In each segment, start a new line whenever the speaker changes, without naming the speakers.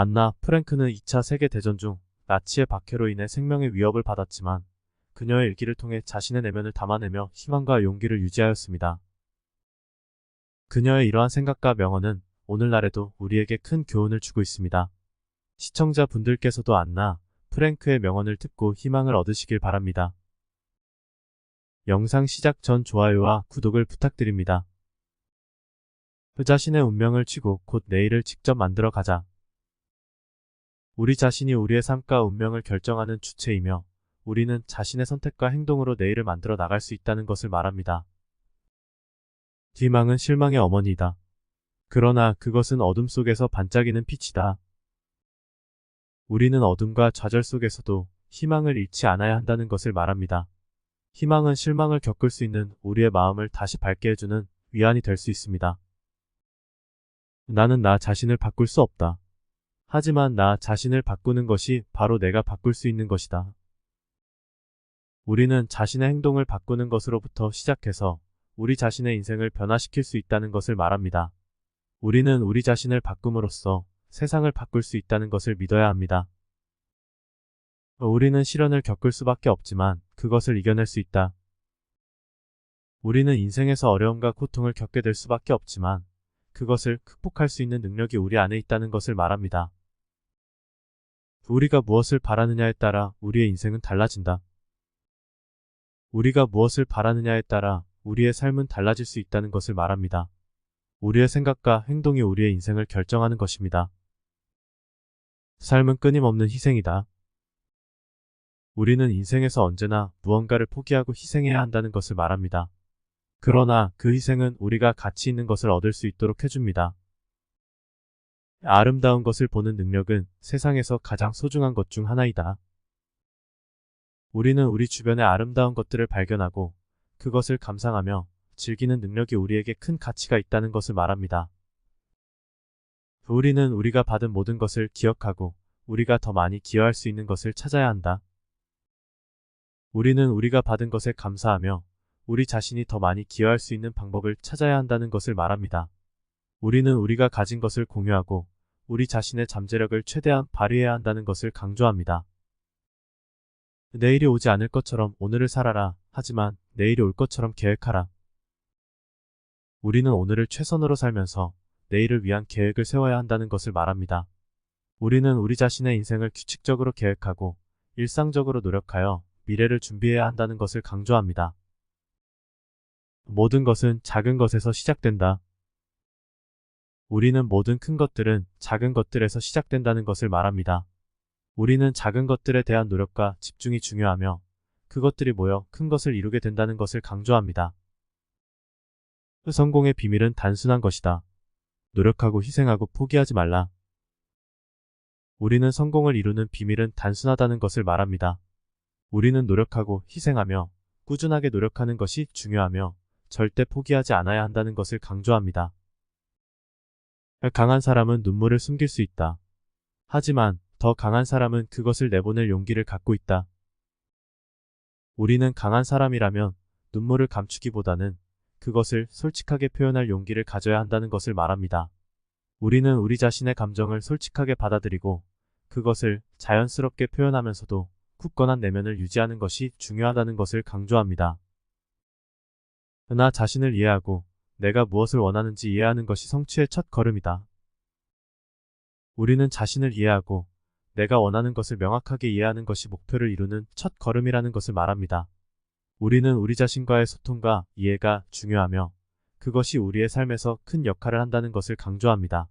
안나 프랭크는 2차 세계대전 중 나치의 박해로 인해 생명의 위협을 받았지만 그녀의 일기를 통해 자신의 내면을 담아내며 희망과 용기를 유지하였습니다. 그녀의 이러한 생각과 명언은 오늘날에도 우리에게 큰 교훈을 주고 있습니다. 시청자 분들께서도 안나 프랭크의 명언을 듣고 희망을 얻으시길 바랍니다. 영상 시작 전 좋아요와 구독을 부탁드립니다. 그 자신의 운명을 쥐고 곧 내일을 직접 만들어 가자. 우리 자신이 우리의 삶과 운명을 결정하는 주체이며 우리는 자신의 선택과 행동으로 내일을 만들어 나갈 수 있다는 것을 말합니다. 희망은 실망의 어머니다. 그러나 그것은 어둠 속에서 반짝이는 빛이다. 우리는 어둠과 좌절 속에서도 희망을 잃지 않아야 한다는 것을 말합니다. 희망은 실망을 겪을 수 있는 우리의 마음을 다시 밝게 해주는 위안이 될 수 있습니다. 나는 나 자신을 바꿀 수 없다. 하지만 나 자신을 바꾸는 것이 바로 내가 바꿀 수 있는 것이다. 우리는 자신의 행동을 바꾸는 것으로부터 시작해서 우리 자신의 인생을 변화시킬 수 있다는 것을 말합니다. 우리는 우리 자신을 바꿈으로써 세상을 바꿀 수 있다는 것을 믿어야 합니다. 우리는 시련을 겪을 수밖에 없지만 그것을 이겨낼 수 있다. 우리는 인생에서 어려움과 고통을 겪게 될 수밖에 없지만 그것을 극복할 수 있는 능력이 우리 안에 있다는 것을 말합니다. 우리가 무엇을 바라느냐에 따라 우리의 인생은 달라진다. 우리가 무엇을 바라느냐에 따라 우리의 삶은 달라질 수 있다는 것을 말합니다. 우리의 생각과 행동이 우리의 인생을 결정하는 것입니다. 삶은 끊임없는 희생이다. 우리는 인생에서 언제나 무언가를 포기하고 희생해야 한다는 것을 말합니다. 그러나 그 희생은 우리가 가치 있는 것을 얻을 수 있도록 해줍니다. 아름다운 것을 보는 능력은 세상에서 가장 소중한 것 중 하나이다. 우리는 우리 주변의 아름다운 것들을 발견하고 그것을 감상하며 즐기는 능력이 우리에게 큰 가치가 있다는 것을 말합니다. 우리는 우리가 받은 모든 것을 기억하고 우리가 더 많이 기여할 수 있는 것을 찾아야 한다. 우리는 우리가 받은 것에 감사하며 우리 자신이 더 많이 기여할 수 있는 방법을 찾아야 한다는 것을 말합니다. 우리는 우리가 가진 것을 공유하고 우리 자신의 잠재력을 최대한 발휘해야 한다는 것을 강조합니다. 내일이 오지 않을 것처럼 오늘을 살아라. 하지만 내일이 올 것처럼 계획하라. 우리는 오늘을 최선으로 살면서 내일을 위한 계획을 세워야 한다는 것을 말합니다. 우리는 우리 자신의 인생을 규칙적으로 계획하고 일상적으로 노력하여 미래를 준비해야 한다는 것을 강조합니다. 모든 것은 작은 것에서 시작된다. 우리는 모든 큰 것들은 작은 것들에서 시작된다는 것을 말합니다. 우리는 작은 것들에 대한 노력과 집중이 중요하며 그것들이 모여 큰 것을 이루게 된다는 것을 강조합니다. 성공의 비밀은 단순한 것이다. 노력하고 희생하고 포기하지 말라. 우리는 성공을 이루는 비밀은 단순하다는 것을 말합니다. 우리는 노력하고 희생하며 꾸준하게 노력하는 것이 중요하며 절대 포기하지 않아야 한다는 것을 강조합니다. 강한 사람은 눈물을 숨길 수 있다. 하지만 더 강한 사람은 그것을 내보낼 용기를 갖고 있다. 우리는 강한 사람이라면 눈물을 감추기보다는 그것을 솔직하게 표현할 용기를 가져야 한다는 것을 말합니다. 우리는 우리 자신의 감정을 솔직하게 받아들이고 그것을 자연스럽게 표현하면서도 굳건한 내면을 유지하는 것이 중요하다는 것을 강조합니다. 나 자신을 이해하고 내가 무엇을 원하는지 이해하는 것이 성취의 첫 걸음이다. 우리는 자신을 이해하고 내가 원하는 것을 명확하게 이해하는 것이 목표를 이루는 첫 걸음이라는 것을 말합니다. 우리는 우리 자신과의 소통과 이해가 중요하며 그것이 우리의 삶에서 큰 역할을 한다는 것을 강조합니다.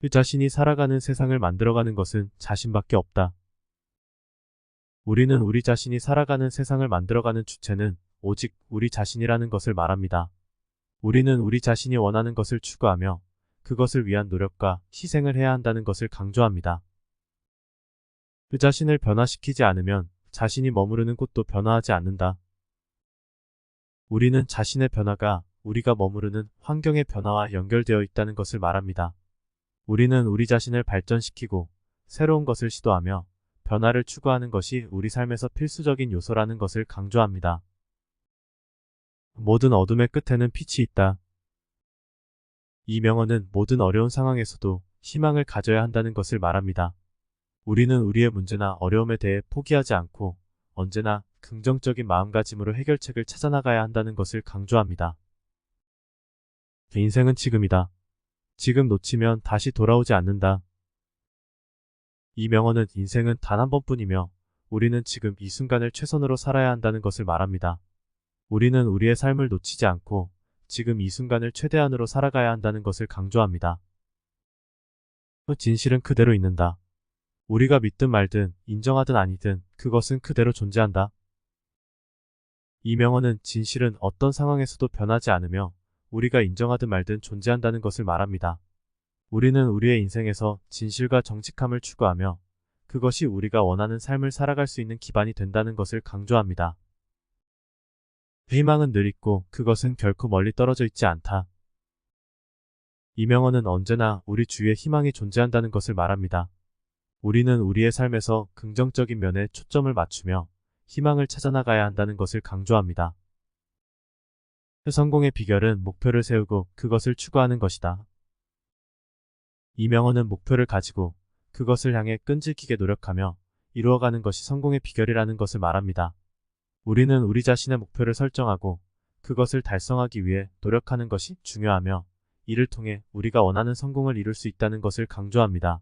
그 자신이 살아가는 세상을 만들어가는 것은 자신밖에 없다. 우리는 우리 자신이 살아가는 세상을 만들어가는 주체는 오직 우리 자신이라는 것을 말합니다. 우리는 우리 자신이 원하는 것을 추구하며 그것을 위한 노력과 희생을 해야 한다는 것을 강조합니다. 그 자신을 변화시키지 않으면 자신이 머무르는 곳도 변화하지 않는다. 우리는 자신의 변화가 우리가 머무르는 환경의 변화와 연결되어 있다는 것을 말합니다. 우리는 우리 자신을 발전시키고 새로운 것을 시도하며 변화를 추구하는 것이 우리 삶에서 필수적인 요소라는 것을 강조합니다. 모든 어둠의 끝에는 빛이 있다. 이 명언은 모든 어려운 상황에서도 희망을 가져야 한다는 것을 말합니다. 우리는 우리의 문제나 어려움에 대해 포기하지 않고 언제나 긍정적인 마음가짐으로 해결책을 찾아나가야 한다는 것을 강조합니다. 인생은 지금이다. 지금 놓치면 다시 돌아오지 않는다. 이 명언은 인생은 단 한 번뿐이며 우리는 지금 이 순간을 최선으로 살아야 한다는 것을 말합니다. 우리는 우리의 삶을 놓치지 않고 지금 이 순간을 최대한으로 살아가야 한다는 것을 강조합니다. 진실은 그대로 있는다. 우리가 믿든 말든 인정하든 아니든 그것은 그대로 존재한다. 이 명언은 진실은 어떤 상황에서도 변하지 않으며 우리가 인정하든 말든 존재한다는 것을 말합니다. 우리는 우리의 인생에서 진실과 정직함을 추구하며 그것이 우리가 원하는 삶을 살아갈 수 있는 기반이 된다는 것을 강조합니다. 희망은 늘 있고 그것은 결코 멀리 떨어져 있지 않다. 이 명언은 언제나 우리 주위에 희망이 존재한다는 것을 말합니다. 우리는 우리의 삶에서 긍정적인 면에 초점을 맞추며 희망을 찾아나가야 한다는 것을 강조합니다. 성공의 비결은 목표를 세우고 그것을 추구하는 것이다. 이 명언은 목표를 가지고 그것을 향해 끈질기게 노력하며 이루어가는 것이 성공의 비결이라는 것을 말합니다. 우리는 우리 자신의 목표를 설정하고 그것을 달성하기 위해 노력하는 것이 중요하며 이를 통해 우리가 원하는 성공을 이룰 수 있다는 것을 강조합니다.